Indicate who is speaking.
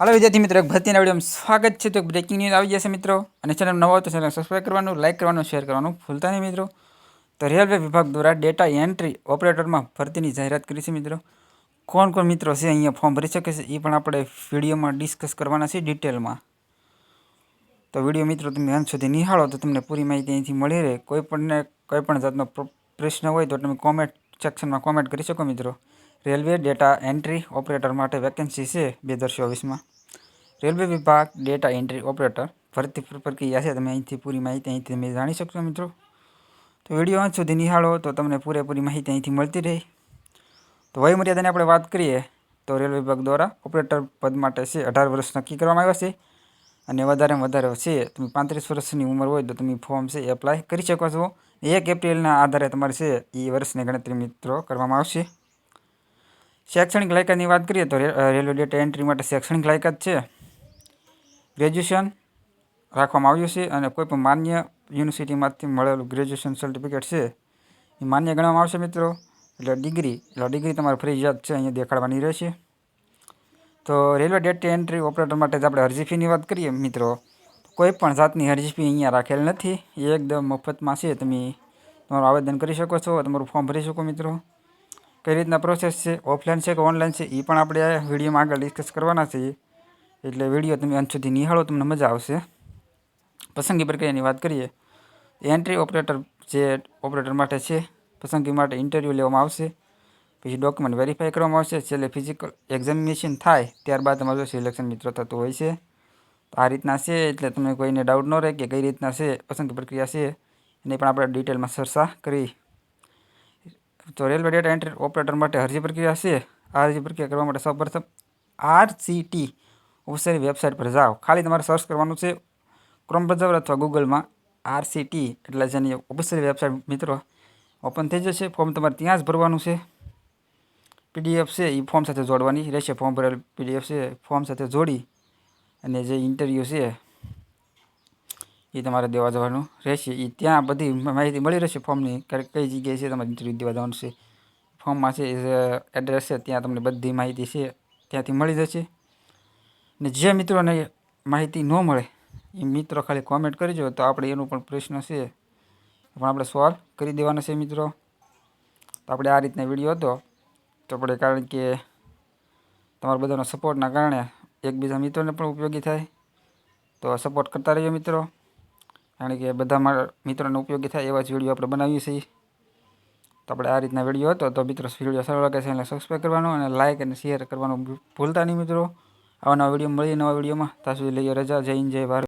Speaker 1: હાલો વિદ્યાર્થી મિત્રો, એક ભરતીના વિડીયોમાં સ્વાગત છે. તો એક બ્રેકિંગ ન્યૂઝ આવી જશે મિત્રો. અને ચેનલ નવો હોય તો ચેનલ સબસ્ક્રાઈબ કરવાનું લાઇક કરવાનું શેર કરવાનું ભૂલતા નહીં મિત્રો. તો રેલવે વિભાગ દ્વારા ડેટા એન્ટ્રી ઓપરેટરમાં ભરતીની જાહેરાત કરી છે મિત્રો. કોણ કોણ મિત્રો છે અહીંયા ફોર્મ ભરી શકે છે, એ પણ આપણે વિડીયોમાં ડિસ્કસ કરવાના છે ડિટેલમાં તો વીડિયો મિત્રો, તમે અંત સુધી નિહાળો તો તમને પૂરી માહિતી અહીંથી મળી રહે. કોઈ પણને, કોઈ પણ જાતનો પ્રશ્ન હોય તો તમે કોમેન્ટ સેક્શનમાં કોમેન્ટ કરી શકો મિત્રો. રેલવે ડેટા એન્ટ્રી ઓપરેટર માટે વેકેન્સી છે બે હજાર ચોવીસમાં. રેલવે વિભાગ ડેટા એન્ટ્રી ઓપરેટર ભરતી પ્રક્રિયા છે. તમે અહીંથી પૂરી માહિતી અહીંથી તમે જાણી શકશો મિત્રો. તો વીડિયો અંત સુધી નિહાળો તો તમને પૂરેપૂરી માહિતી અહીંથી મળતી રહે. તો વયમર્યાદાની આપણે વાત કરીએ તો રેલવે વિભાગ દ્વારા ઓપરેટર પદ માટે છે અઢાર વર્ષ નક્કી કરવામાં આવ્યા છે અને વધારેમાં વધારે છે. તમે પાંત્રીસ વર્ષની ઉંમર હોય તો તમે ફોર્મ છે એપ્લાય કરી શકો છો. એક એપ્રિલના આધારે તમારે છે એ વર્ષની ગણતરી મિત્રો કરવામાં આવશે. શૈક્ષણિક લાયકાતની વાત કરીએ તો રેલવે ડેટા એન્ટ્રી માટે શૈક્ષણિક લાયકાત છે. ગ્રેજ્યુએશન રાખવામાં આવ્યું છે અને કોઈ પણ માન્ય યુનિવર્સિટીમાંથી મળેલું ગ્રેજ્યુએશન સર્ટિફિકેટ છે, એ માન્ય ગણવામાં આવશે મિત્રો. એટલે ડિગ્રી એટલે ડિગ્રી તમારે ફરજિયાત છે, અહીંયા દેખાડવાની રહેશે. તો રેલવે ડેટા એન્ટ્રી ઓપરેટર માટે આપણે અરજી ફીની વાત કરીએ મિત્રો. કોઈ પણ જાતની અરજી ફી અહીંયા રાખેલ નથી. એકદમ મફતમાં છે. તમે તમારું આવેદન કરી શકો છો, તમારું ફોર્મ ભરી શકો મિત્રો. કઈ રીતના પ્રોસેસ છે? ઓફલાઈન છે કે ઓનલાઈન છે? એ પણ આપણે વિડીયોમાં આગળ ડિસ્કસ કરવાના છીએ. એટલે વીડિયો તમે અંત સુધી નિહાળો, તમને મજા આવશે. પસંદગી પ્રક્રિયાની વાત કરીએ. એન્ટ્રી ઓપરેટર જે ઓપરેટર માટે છે, પસંદગી માટે ઇન્ટરવ્યૂ લેવામાં આવશે. પછી ડોક્યુમેન્ટ વેરીફાઈ કરવામાં આવશે. છેલ્લે ફિઝિકલ એક્ઝામિનેશન થાય, ત્યારબાદ તમારું સિલેક્શન મિત્રો થતું હોય છે. આ રીતના છે, એટલે તમને કોઈને ડાઉટ ન રહે કે કઈ રીતના છે, પસંદગી પ્રક્રિયા છે. એની પણ આપણે ડિટેલમાં ચર્ચા કરી. તો રેલવે ડેટા એન્ટ્રી ઓપરેટર માટે અરજી પ્રક્રિયા છે આ અરજી પ્રક્રિયા કરવા માટે સૌપ્રથમ આરસીટી ઓફિસરની વેબસાઇટ પર જાઓ. ખાલી તમારે સર્ચ કરવાનું છે ક્રોમ બ્રાઉઝર અથવા ગૂગલમાં આરસીટી, એટલે જેની ઓફિસરી વેબસાઇટ મિત્રો ઓપન થઈ જશે. ફોર્મ તમારે ત્યાં જ ભરવાનું છે. પીડીએફ છે એ ફોર્મ સાથે જોડવાની રહેશે. ફોર્મ ભરેલ પીડીએફ છે ફોર્મ સાથે જોડી અને જે ઇન્ટરવ્યૂ છે એ તમારે દેવા જવાનું રહેશે. એ ત્યાં બધી માહિતી મળી રહેશે ફોર્મની કઈ જગ્યાએ છે તમારે ઇન્ટરવ્યૂ દેવા જવાનું છે. ફોર્મમાં છે એડ્રેસ છે, ત્યાં તમને બધી માહિતી છે, ત્યાંથી મળી જશે. ને જે મિત્રોને માહિતી ન મળે, એ મિત્રો ખાલી કોમેન્ટ કરજો તો આપણે એનો પણ પ્રશ્ન છે. પણ આપણે સોલ્વ કરી દેવાનો છે મિત્રો. તો આપણે આ રીતના વીડિયો હતો. તો આપણે કારણ કે તમારા બધાનો સપોર્ટના કારણે એકબીજા મિત્રોને પણ ઉપયોગી થાય. તો સપોર્ટ કરતા રહીએ મિત્રો. કારણ કે બધા મારા મિત્રોને ઉપયોગી થાય એવા જ વીડિયો આપણે બનાવીએ છીએ. તો આપણે આ રીતના વીડિયો હતો, તો મિત્રો વીડિયો સારો લાગે છે એટલે સબસ્ક્રાઈબ કરવાનું અને લાઇક અને શેર કરવાનું ભૂલતા નહીં મિત્રો. આવા નવા વીડિયો મળીએ નવા વિડીયોમાં. ત્યાં સુધી લઈએ રજા જય જય ભારત.